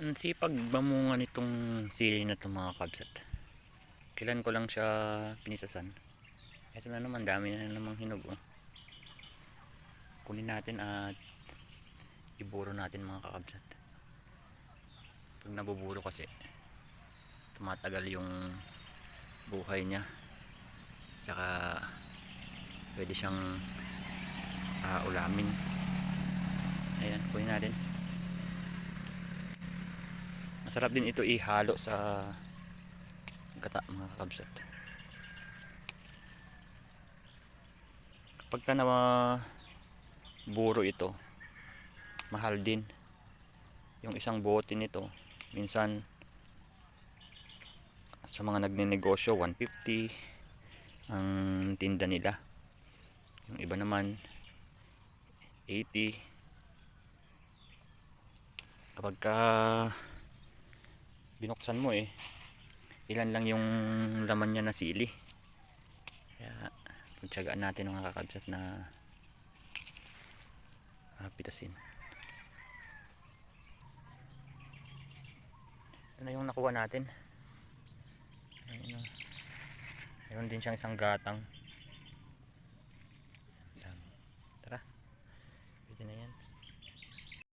Ang sipag bamunga nitong sili na itong mga kabsat. Kailan ko lang siya pinitasan. Ito na naman, dami na namang hinog. Oh. Kunin natin at iburo natin mga kakabsat. Pag nabuburo kasi, tumatagal yung buhay niya. Saka pwede siyang ah, ulamin. Ayan, kunin natin. Masarap din ito ihalo sa gata mga kakabsat. Kapag ka na buro ito, mahal din. Yung isang bote nito, minsan sa mga nagnenegosyo 150 ang tinda nila. Yung iba naman 80 kapag ka binuksan mo eh. Ilan lang yung laman niya na sili. Kaya pagtsagaan natin mga kakabsat na ah, pitasin. Ito na yung nakuha natin? Ayun, oh. meron din siyang isang gatang